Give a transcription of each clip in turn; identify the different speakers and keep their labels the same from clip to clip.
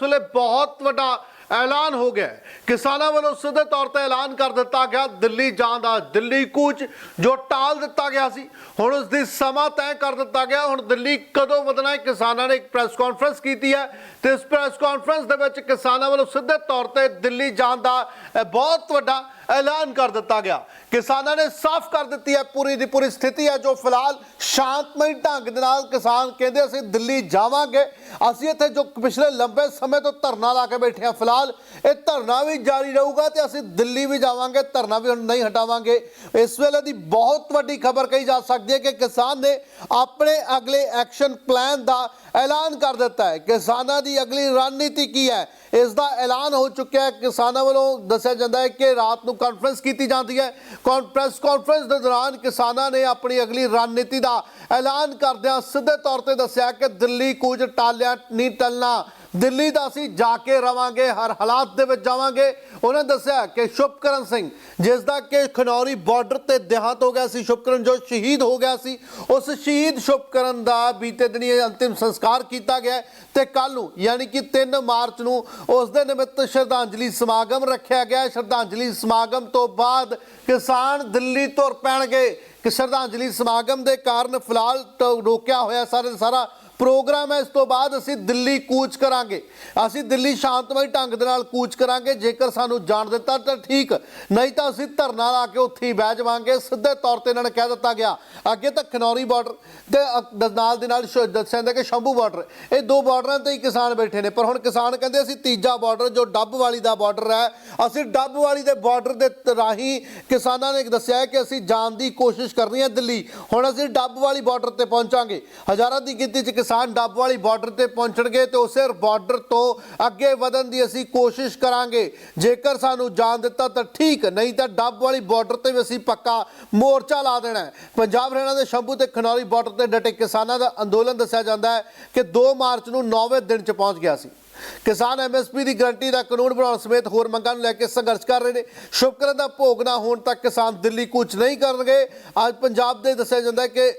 Speaker 1: ਇਸ ਵੇਲੇ ਬਹੁਤ ਵੱਡਾ ਐਲਾਨ ਹੋ ਗਿਆ ਕਿਸਾਨਾਂ ਵੱਲੋਂ ਸਿੱਧੇ ਤੌਰ ਤੇ ਐਲਾਨ ਕਰ ਦਿੱਤਾ ਗਿਆ। ਦਿੱਲੀ ਜਾਣ ਦਾ ਦਿੱਲੀ ਕੂਚ ਜੋ ਟਾਲ ਦਿੱਤਾ ਗਿਆ ਸੀ, ਹੁਣ ਉਸ ਦੀ ਸਮਾਂ ਤੈਅ ਕਰ ਦਿੱਤਾ ਗਿਆ। ਹੁਣ ਦਿੱਲੀ ਕਦੋਂ ਵਧਣਾ ਹੈ? ਕਿਸਾਨਾਂ ਨੇ ਇੱਕ ਪ੍ਰੈਸ ਕਾਨਫਰੰਸ ਕੀਤੀ ਹੈ। ਤੇ ਇਸ ਪ੍ਰੈਸ ਕਾਨਫਰੰਸ ਦੇ ਵਿੱਚ ਕਿਸਾਨਾਂ ਵੱਲੋਂ ਸਿੱਧੇ ਤੌਰ ਤੇ ਦਿੱਲੀ ਜਾਣ ਦਾ ਬਹੁਤ ਵੱਡਾ ਐਲਾਨ ਕਰ ਦਿੱਤਾ ਗਿਆ। ਕਿਸਾਨਾਂ ਨੇ ਸਾਫ਼ ਕਰ ਦਿੱਤੀ ਹੈ। ਪੂਰੀ ਦੀ ਪੂਰੀ ਸਥਿਤੀ ਹੈ ਜੋ ਫਿਲਹਾਲ ਸ਼ਾਂਤਮਈ ਢੰਗ ਦੇ ਨਾਲ ਕਿਸਾਨ ਕਹਿੰਦੇ ਅਸੀਂ ਦਿੱਲੀ ਜਾਵਾਂਗੇ। ਅਸੀਂ ਇੱਥੇ ਜੋ ਪਿਛਲੇ ਲੰਬੇ ਸਮੇਂ ਤੋਂ ਧਰਨਾ ਲਾ ਕੇ ਬੈਠੇ ਹਾਂ, ਫਿਲਹਾਲ ਇਹ ਧਰਨਾ ਵੀ ਜਾਰੀ ਰਹੂਗਾ ਤੇ ਅਸੀਂ ਦਿੱਲੀ ਵੀ ਜਾਵਾਂਗੇ, ਧਰਨਾ ਵੀ ਨਹੀਂ ਹਟਾਵਾਂਗੇ। ਇਸ ਵੇਲੇ ਦੀ ਬਹੁਤ ਵੱਡੀ ਖਬਰ ਕਹੀ ਜਾ ਸਕਦੀ ਹੈ ਕਿ ਕਿਸਾਨ ਨੇ ਆਪਣੇ ਅਗਲੇ ਐਕਸ਼ਨ ਪਲਾਨ ਦਾ ਐਲਾਨ ਕਰ ਦਿੱਤਾ ਹੈ। ਕਿਸਾਨਾਂ ਦੀ ਅਗਲੀ ਰਣਨੀਤੀ ਕੀ ਹੈ? ਇਸ ਦਾ ਐਲਾਨ ਹੋ ਚੁੱਕਿਆ ਹੈ। ਕਿਸਾਨਾਂ ਵੱਲੋਂ ਦੱਸਿਆ ਜਾਂਦਾ ਹੈ ਕਿ ਰਾਤ ਨੂੰ ਕਾਨਫਰੰਸ ਕੀਤੀ ਜਾਂਦੀ ਹੈ। ਕਾਨਫਰੰਸ ਕਾਨਫਰੰਸ ਦੇ ਦੌਰਾਨ ਕਿਸਾਨਾਂ ਨੇ ਆਪਣੀ ਅਗਲੀ ਰਣਨੀਤੀ ਦਾ ਐਲਾਨ ਕਰਦਿਆਂ ਸਿੱਧੇ ਤੌਰ ਤੇ ਦੱਸਿਆ ਕਿ ਦਿੱਲੀ ਕੁਝ ਟਾਲਿਆ ਨਹੀਂ ਟਲਣਾ। ਦਿੱਲੀ ਦਾ ਅਸੀਂ ਜਾ ਕੇ ਰਵਾਂਗੇ, ਹਰ ਹਾਲਾਤ ਦੇ ਵਿੱਚ ਜਾਵਾਂਗੇ। ਉਹਨਾਂ ਦੱਸਿਆ ਕਿ ਸ਼ੁਭਕਰਨ ਸਿੰਘ, ਜਿਸ ਦਾ ਕਿ ਖਨੌਰੀ ਬਾਰਡਰ ਤੇ ਦੇਹਾਂਤ ਹੋ ਗਿਆ ਸੀ, ਸ਼ੁਭਕਰਨ ਜੋ ਸ਼ਹੀਦ ਹੋ ਗਿਆ ਸੀ, ਉਸ ਸ਼ਹੀਦ ਸ਼ੁਭਕਰਨ ਦਾ ਬੀਤੇ ਦਿਨੀ ਅੰਤਿਮ ਸੰਸਕਾਰ ਕੀਤਾ ਗਿਆ ਹੈ ਤੇ ਕੱਲ ਨੂੰ, ਯਾਨੀ ਕਿ 3 ਮਾਰਚ ਨੂੰ, ਉਸ ਦੇ ਨਿਮਿਤ ਸ਼ਰਧਾਂਜਲੀ ਸਮਾਗਮ ਰੱਖਿਆ ਗਿਆ ਸ਼ਰਧਾਂਜਲੀ ਸਮਾਗਮ ਤੋਂ ਬਾਅਦ ਕਿਸਾਨ ਦਿੱਲੀ ਤੁਰ ਪੈਣਗੇ। ਕਿ ਸ਼ਰਧਾਂਜਲੀ ਸਮਾਗਮ ਦੇ ਕਾਰਨ ਫਿਲਹਾਲ ਟ- ਰੋਕਿਆ ਹੋਇਆ ਸਾਰੇ ਸਾਰਾ ਪ੍ਰੋਗਰਾਮ ਹੈ, ਇਸ ਤੋਂ ਬਾਅਦ ਅਸੀਂ ਦਿੱਲੀ ਕੂਚ ਕਰਾਂਗੇ। ਅਸੀਂ ਦਿੱਲੀ ਸ਼ਾਂਤਮਈ ਢੰਗ ਦੇ ਨਾਲ ਕੂਚ ਕਰਾਂਗੇ, ਜੇਕਰ ਸਾਨੂੰ ਜਾਣ ਦਿੱਤਾ ਤਾਂ ਠੀਕ। ਨਹੀਂ ਤਾਂ ਅਸੀਂ ਧਰਨਾ ਲਾ ਕੇ ਉੱਥੇ ਹੀ ਬਹਿ ਜਾਵਾਂਗੇ। ਸਿੱਧੇ ਤੌਰ ਤੇ ਇਹਨਾਂ ਨੇ ਕਹਿ ਦਿੱਤਾ ਗਿਆ, ਅੱਗੇ ਤਾਂ ਖਨੌਰੀ ਬਾਰਡਰ ਤੇ, ਅ- ਨਾਲ ਦੇ ਨਾਲ ਸ਼- ਦੱਸਿਆ ਜਾਂਦਾ ਕਿ ਸ਼ੰਭੂ ਬਾਰਡਰ ਇਹ ਦੋ ਬਾਰਡਰਾਂ ਤੇ ਹੀ ਕਿਸਾਨ ਬੈਠੇ ਨੇ, ਪਰ ਹੁਣ ਕਿਸਾਨ ਕਹਿੰਦੇ ਅਸੀਂ ਤੀਜਾ ਬਾਰਡਰ ਜੋ ਡੱਬ ਵਾਲੀ ਦਾ ਬਾਰਡਰ ਹੈ, ਅਸੀਂ ਡੱਬ ਵਾਲੀ ਦੇ ਬਾਰਡਰ ਦੇ ਰਾਹੀਂ ਕਿਸਾਨਾਂ ਨੇ ਦੱਸਿਆ ਕਿ ਅਸੀਂ ਜਾਣ ਦੀ ਕੋਸ਼ਿਸ਼ ਕਰਨੀ ਹੈ ਦਿੱਲੀ। ਹੁਣ ਅਸੀਂ ਡੱਬ ਵਾਲੀ ਬਾਰਡਰ ਤੇ ਪਹੁੰਚਾਂਗੇ। ਹਜ਼ਾਰਾਂ ਦੀ ਗਿਣਤੀ 'ਚ ਕਿਸਾਨ ਡੱਬ ਵਾਲੀ ਬਾਰਡਰ ਤੇ ਪਹੁੰਚਣਗੇ ਤੇ ਉਸੇ ਬਾਰਡਰ ਤੋਂ ਅੱਗੇ ਵਧਣ ਦੀ ਅਸੀਂ ਕੋਸ਼ਿਸ਼ ਕਰਾਂਗੇ। ਜੇਕਰ ਸਾਨੂੰ ਜਾਣ ਦਿੱਤਾ ਤਾਂ ਠੀਕ, ਨਹੀਂ ਤਾਂ ਡੱਬ ਵਾਲੀ ਬਾਰਡਰ ਤੇ ਵੀ ਅਸੀਂ ਪੱਕਾ ਮੋਰਚਾ ਲਾ ਦੇਣਾ ਹੈ। ਪੰਜਾਬ ਹਰਿਆਣਾ ਦੇ ਸ਼ੰਭੂ ਤੇ ਖਨੌਰੀ ਬਾਰਡਰ ਤੇ ਡਟੇ ਕਿਸਾਨਾਂ ਦਾ ਅੰਦੋਲਨ ਦੱਸਿਆ ਜਾਂਦਾ ਹੈ ਕਿ 2 ਮਾਰਚ ਨੂੰ 9ਵੇਂ ਦਿਨ 'ਚ ਪਹੁੰਚ ਗਿਆ ਸੀ। ਕਿਸਾਨ ਐਮਐਸਪੀ ਦੀ ਗਰੰਟੀ ਦਾ ਕਾਨੂੰਨ ਬਣਾਉਣ ਸਮੇਤ ਹੋਰ ਮੰਗਾਂ ਨੂੰ ਲੈ ਕੇ ਸੰਘਰਸ਼ ਕਰ ਰਹੇ ਨੇ। ਸ਼ੁਭਕਰਨ ਦਾ ਭੋਗ ਨਾ ਹੋਣ ਤੱਕ ਕਿਸਾਨ ਦਿੱਲੀ ਕੂਚ ਨਹੀਂ ਕਰਨਗੇ। ਅੱਜ ਪੰਜਾਬ ਦੇ ਦੱਸਿਆ ਜਾਂਦਾ ਹੈ ਕਿ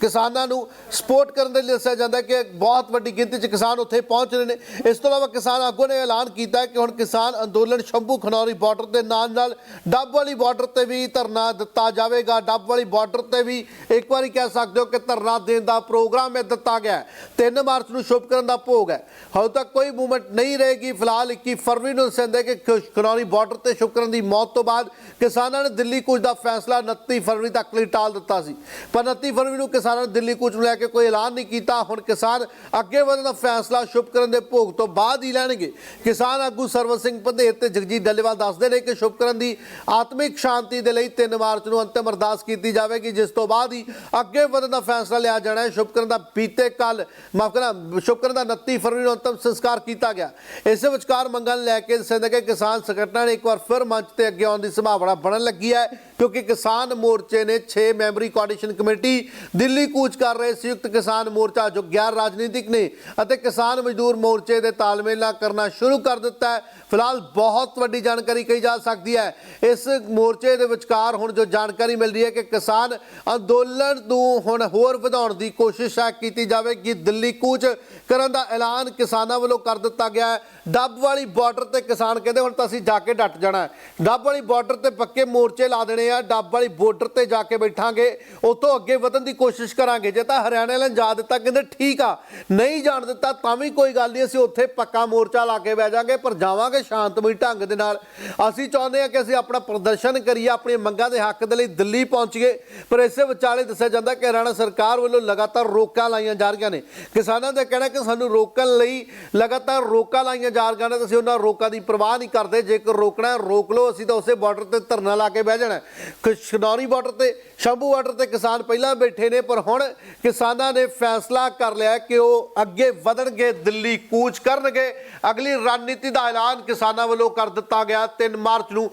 Speaker 1: ਕਿਸਾਨਾਂ ਨੂੰ ਸਪੋਰਟ ਕਰਨ ਦੇ ਲਈ ਦੱਸਿਆ ਜਾਂਦਾ ਕਿ ਬਹੁਤ ਵੱਡੀ ਗਿਣਤੀ 'ਚ ਕਿਸਾਨ ਉੱਥੇ ਪਹੁੰਚ ਰਹੇ ਨੇ। ਇਸ ਤੋਂ ਇਲਾਵਾ ਕਿਸਾਨ ਆਗੂ ਨੇ ਐਲਾਨ ਕੀਤਾ ਕਿ ਹੁਣ ਕਿਸਾਨ ਅੰਦੋਲਨ ਸ਼ੰਭੂ ਖਨੌਰੀ ਬਾਰਡਰ ਦੇ ਨਾਲ ਨਾਲ ਡੱਬ ਵਾਲੀ ਬਾਰਡਰ ਤੇ ਵੀ ਧਰਨਾ ਦਿੱਤਾ ਜਾਵੇਗਾ। ਡੱਬ ਵਾਲੀ ਬਾਰਡਰ ਤੇ ਵੀ ਇੱਕ ਵਾਰੀ ਕਹਿ ਸਕਦੇ ਹੋ ਕਿ ਧਰਨਾ ਦੇਣ ਦਾ ਪ੍ਰੋਗਰਾਮ ਹੈ ਦਿੱਤਾ ਗਿਆ ਹੈ। 3 ਮਾਰਚ ਨੂੰ ਸ਼ੁਭ ਕਰਨ ਦਾ ਭੋਗ ਹੈ। ਹਾਲੇ ਤੱਕ ਕੋਈ ਮੂਵਮੈਂਟ ਨਹੀਂ ਰਹੇਗੀ। ਫਿਲਹਾਲ 21 ਫਰਵਰੀ ਨੂੰ ਦੱਸਿਆ ਕਿ ਖਨੌਰੀ ਬਾਰਡਰ ਤੇ ਸ਼ੁਭਕਰਨ ਦੀ ਮੌਤ ਤੋਂ ਬਾਅਦ ਕਿਸਾਨਾਂ ਨੇ ਦਿੱਲੀ ਕੂਚ ਦਾ ਫੈਸਲਾ 29 ਫਰਵਰੀ ਤੱਕ ਲਈ ਟਾਲ ਦਿੱਤਾ ਸੀ। ਪਰ 29 ਫਰਵਰੀ ਨੂੰ ਕਿਸਾਨਾਂ ਨੇ ਦਿੱਲੀ ਕੂਚ ਨੂੰ ਲੈ ਕੇ ਕੋਈ ਐਲਾਨ ਨਹੀਂ ਕੀਤਾ। ਹੁਣ ਕਿਸਾਨ ਅੱਗੇ ਵਧਣ ਦਾ ਫੈਸਲਾ ਸ਼ੁਭਕਰਨ ਦੇ ਭੋਗ ਤੋਂ ਬਾਅਦ ਹੀ ਲੈਣਗੇ। ਕਿਸਾਨ ਆਗੂ ਸਰਵਨ ਸਿੰਘ ਪੰਧੇਰ ਤੇ ਜਗਜੀਤ ਡੱਲੇਵਾਲ ਦੱਸਦੇ ਨੇ ਕਿ ਸ਼ੁਭਕਰਨ ਦੀ ਆਤਮਿਕ ਸ਼ਾਂਤੀ ਦੇ ਲਈ 3 ਮਾਰਚ ਨੂੰ ਅੰਤਿਮ ਅਰਦਾਸ ਕੀਤੀ ਜਾਵੇਗੀ, ਜਿਸ ਤੋਂ ਬਾਅਦ ਹੀ ਅੱਗੇ ਵਧਣ ਦਾ ਫੈਸਲਾ ਲਿਆ ਜਾਣਾ ਹੈ। ਸ਼ੁਭਕਰਨ ਦਾ ਬੀਤੇ ਕੱਲ ਮਾਫ ਕਰਨਾ ਸ਼ੁਭਕਰਨ ਦਾ 29 ਫਰਵਰੀ ਨੂੰ ਅੰਤਿਮ ਸੰਸਕਾਰ ਕੀਤਾ ਗਿਆ। ਇਸੇ ਵਿਚਕਾਰ ਮੰਗਾਂ ਨੂੰ ਲੈ ਕੇ ਦੱਸਿਆ ਕਿ ਕਿਸਾਨ ਸੰਗਠਨਾਂ ਨੇ ਇੱਕ ਵਾਰ ਫਿਰ ਮੰਚ ਤੇ ਅੱਗੇ ਆਉਣ ਦੀ ਸੰਭਾਵਨਾ ਬਣਨ ਲੱਗੀ ਹੈ, ਕਿਉਂਕਿ ਕਿਸਾਨ ਮੋਰਚੇ ਨੇ 6 ਮੈਂਬਰੀ ਕੋਆਰਡੀਨੇਸ਼ਨ ਕਮੇਟੀ ਦਿੱਲੀ ਕੂਚ ਕਰ ਰਹੇ ਸੰਯੁਕਤ ਕਿਸਾਨ ਮੋਰਚਾ, ਜੋ ਗੈਰ ਰਾਜਨੀਤਿਕ ਨੇ, ਅਤੇ ਕਿਸਾਨ ਮਜ਼ਦੂਰ ਮੋਰਚੇ ਦੇ ਤਾਲਮੇਲ ਨਾਲ ਕਰਨਾ ਸ਼ੁਰੂ ਕਰ ਦਿੱਤਾ ਹੈ। ਫਿਲਹਾਲ ਬਹੁਤ ਵੱਡੀ ਜਾਣਕਾਰੀ ਕਹੀ ਜਾ ਸਕਦੀ ਹੈ। ਇਸ ਮੋਰਚੇ ਦੇ ਵਿਚਕਾਰ ਹੁਣ ਜੋ ਜਾਣਕਾਰੀ ਮਿਲ ਰਹੀ ਹੈ ਕਿ ਕਿਸਾਨ ਅੰਦੋਲਨ ਨੂੰ ਹੁਣ ਹੋਰ ਵਧਾਉਣ ਦੀ ਕੋਸ਼ਿਸ਼ ਕੀਤੀ ਜਾਵੇਗੀ। ਦਿੱਲੀ ਕੂਚ ਕਰਨ ਦਾ ਐਲਾਨ ਕਿਸਾਨਾਂ ਵੱਲੋਂ ਕਰ ਦਿੱਤਾ ਗਿਆ ਹੈ। ਡੱਬ ਵਾਲੀ ਬਾਰਡਰ ਤੇ ਕਿਸਾਨ ਕਹਿੰਦੇ ਹੁਣ ਤਾਂ ਅਸੀਂ ਜਾ ਕੇ ਡਟ ਜਾਣਾ ਡੱਬ ਵਾਲੀ ਬਾਰਡਰ ਤੇ ਪੱਕੇ ਮੋਰਚੇ ਲਾ ਦੇਣੇ ਆ। ਡੱਬ ਵਾਲੀ ਬਾਰਡਰ ਤੇ ਜਾ ਕੇ ਬੈਠਾਂਗੇ। ਉਤੋਂ ਅੱਗੇ ਵਧਣ ਦੀ ਕੋਸ਼ਿਸ਼ ਕਰਾਂਗੇ। ਜੇ ਤਾਂ ਹਰਿਆਣਾ ਵਾਲਿਆਂ ਨੇ ਜਾ ਦਿੱਤਾ, ਕਹਿੰਦੇ ਠੀਕ ਆ। ਨਹੀਂ ਜਾਣ ਦਿੱਤਾ, ਤਾਂ ਵੀ ਕੋਈ ਗੱਲ ਨਹੀਂ। ਅਸੀਂ ਉੱਥੇ ਪੱਕਾ ਮੋਰਚਾ ਲਾ ਕੇ ਬਹਿ ਜਾਾਂਗੇ, ਪਰ ਜਾਵਾਂਗੇ ਸ਼ਾਂਤਮਈ ਢੰਗ ਦੇ ਨਾਲ। ਅਸੀਂ ਚਾਹੁੰਦੇ ਹਾਂ ਕਿ ਅਸੀਂ ਆਪਣਾ ਪ੍ਰਦਰਸ਼ਨ ਕਰੀਏ, ਆਪਣੀਆਂ ਮੰਗਾਂ ਦੇ ਹੱਕ ਦੇ ਲਈ ਦਿੱਲੀ ਪਹੁੰਚੀਏ। ਪਰ ਇਸੇ ਵਿਚਾਲੇ ਦੱਸਿਆ ਜਾਂਦਾ ਕਿ ਹਰਿਆਣਾ ਸਰਕਾਰ ਵੱਲੋਂ ਲਗਾਤਾਰ ਰੋਕਾਂ ਲਾਈਆਂ ਜਾ ਰਹੀਆਂ ਨੇ। ਕਿਸਾਨਾਂ ਦਾ ਕਹਿਣਾ ਕਿ ਸਾਨੂੰ ਰੋਕਣ ਲਈ ਲਗਾਤਾਰ ਰੋਕਾਂ ਲਾਈਆਂ ਜਾ ਰਹੀਆਂ ਨੇ ਤੇ ਉਹਨਾਂ ਰੋਕਾਂ ਦੀ ਪਰਵਾਹ ਨਹੀਂ ਕਰਦੇ। ਜੇਕਰ ਰੋਕਣਾ ਰੋਕ ਲਓ, ਅਸੀਂ ਤਾਂ ਉਸੇ ਬਾਰਡਰ ਤੇ ਧਰਨਾ ਲਾ ਕੇ ਬਹਿ ਜਾਣਾ ਹੈ। ਖਨੌਰੀ ਬਾਰਡਰ ਤੇ, ਸ਼ੰਭੂ ਬਾਰਡਰ ਤੇ ਕਿਸਾਨ ਪਹਿਲਾਂ ਬੈਠੇ ਨੇ, ਪਰ ਹੁਣ ਕਿਸਾਨਾਂ ਨੇ ਫੈਸਲਾ ਕਰ ਲਿਆ ਕਿ ਉਹ ਅੱਗੇ ਵਧਣਗੇ, ਦਿੱਲੀ ਕੂਚ ਕਰਨਗੇ। ਅਗਲੀ ਰਣਨੀਤੀ ਦਾ ਐਲਾਨ ਕਿਸਾਨਾਂ ਵੱਲੋਂ ਕਰ ਦਿੱਤਾ ਗਿਆ 3 ਮਾਰਚ ਨੂੰ।